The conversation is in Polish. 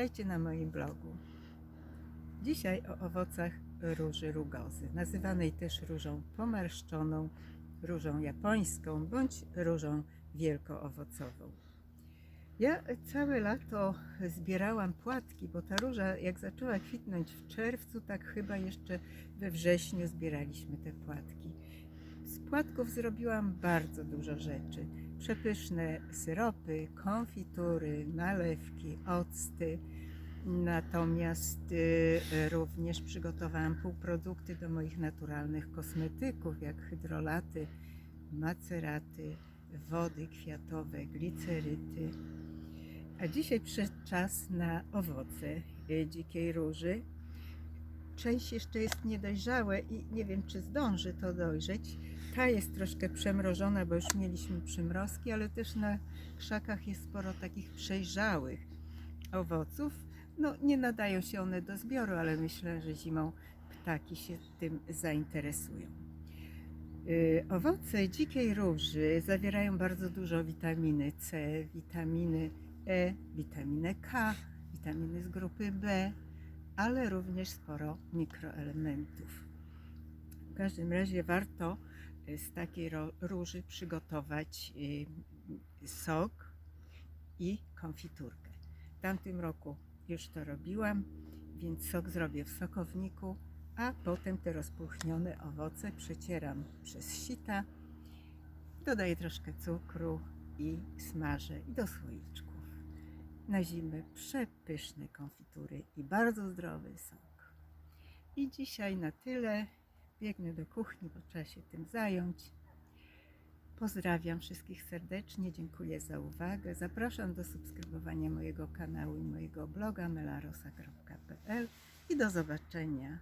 Witajcie na moim blogu. Dzisiaj o owocach róży rugozy, nazywanej też różą pomarszczoną, różą japońską bądź różą wielkoowocową. Ja całe lato zbierałam płatki, bo ta róża jak zaczęła kwitnąć w czerwcu, tak chyba jeszcze we wrześniu zbieraliśmy te płatki. Z płatków zrobiłam bardzo dużo rzeczy. Przepyszne syropy, konfitury, nalewki, octy. Natomiast y, również przygotowałam półprodukty do moich naturalnych kosmetyków, jak hydrolaty, maceraty, wody kwiatowe, gliceryty. A dzisiaj przyszedł czas na owoce y, dzikiej róży. Część jeszcze jest niedojrzałe i nie wiem, czy zdąży to dojrzeć. Ta jest troszkę przemrożona, bo już mieliśmy przymrozki, ale też na krzakach jest sporo takich przejrzałych owoców. No, nie nadają się one do zbioru, ale myślę, że zimą ptaki się tym zainteresują. Yy, Owoce dzikiej róży zawierają bardzo dużo witaminy C, witaminy E, witaminę K, witaminy z grupy B, ale również sporo mikroelementów. W każdym razie warto y, z takiej róży przygotować y, sok i konfiturkę. W tamtym roku już to robiłam, więc sok zrobię w sokowniku, a potem te rozpuchnione owoce przecieram przez sita, dodaję troszkę cukru i smażę do słoiczków. Na zimę przepyszne konfitury i bardzo zdrowy sok. I dzisiaj na tyle. Biegnę do kuchni, bo trzeba się tym zająć. Pozdrawiam wszystkich serdecznie, dziękuję za uwagę. Zapraszam do subskrybowania mojego kanału i mojego bloga melarosa.pl i do zobaczenia